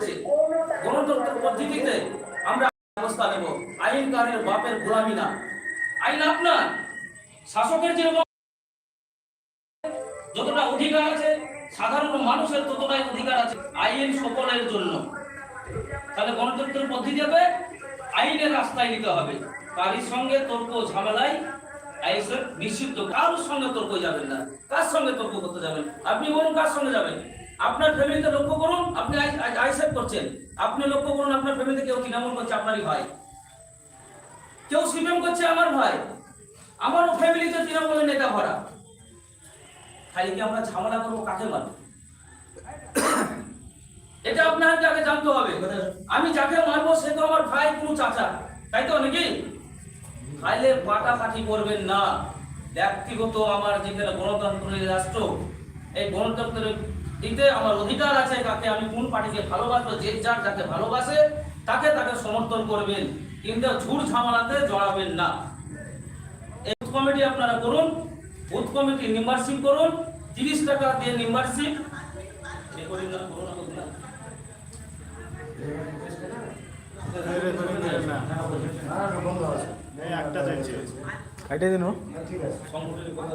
করছে। গণতন্ত্র পদ্ধতিতে আমরা নেব। বাপের গোলামি না। আইন আপনার। শাসকের যেরকম যতটা অধিকার আছে, সাধারণ মানুষের ততটাই অধিকার আছে আইন সকলের জন্য। তাহলে গণতন্ত্রের পদ্ধতিতে আইনের রাস্তায় নিতে হবে। কারির সঙ্গে তর্ক ঝামেলায় নিষিদ্ধ। কারোর সঙ্গে তর্ক যাবেন না। কার সঙ্গে তর্ক করতে যাবেন? আপনি বলুন কার সঙ্গে যাবেন? আপনার ফ্যামিলিতে লক্ষ্য করুন, আপনি আইসেফ করছেন। আপনি লক্ষ্য করুন, আপনার ফ্যামিলিতে কেউ তৃণমূল করছে, আপনারই ভাই। কেউ সিপিএম করছে, আমার ভাই। আমারও ফ্যামিলিতে তৃণমূলের নেতা ভরা। খালি কি আমরা ঝামেলা করব কাকে মারবো? এটা আপনাকে আগে জানতে হবে। আমি যাকে মারবো, সে তো আমার ভাই কোনো চাচা। তাই তো নাকি? খাইলে পাটাপাটি করবেন না। ব্যক্তিগত আমার যেখানে গণতন্ত্রের রাষ্ট্র, এই গণতন্ত্রের দিতে আমার অধিকার আছে কাকে আমি কোন পার্টিকে ভালোবাসবো যে যার যাকে ভালোবাসে তাকে তাকে সমর্থন করবেন। কিন্তু ঝুট ঝামেলাতে জড়াবেন না। এই বুথ কমিটি আপনারা করুন বুথ কমিটি মেম্বারশিপ করুন তিরিশ টাকা দিয়ে মেম্বারশিপ একটা দিন সংগঠনের কথা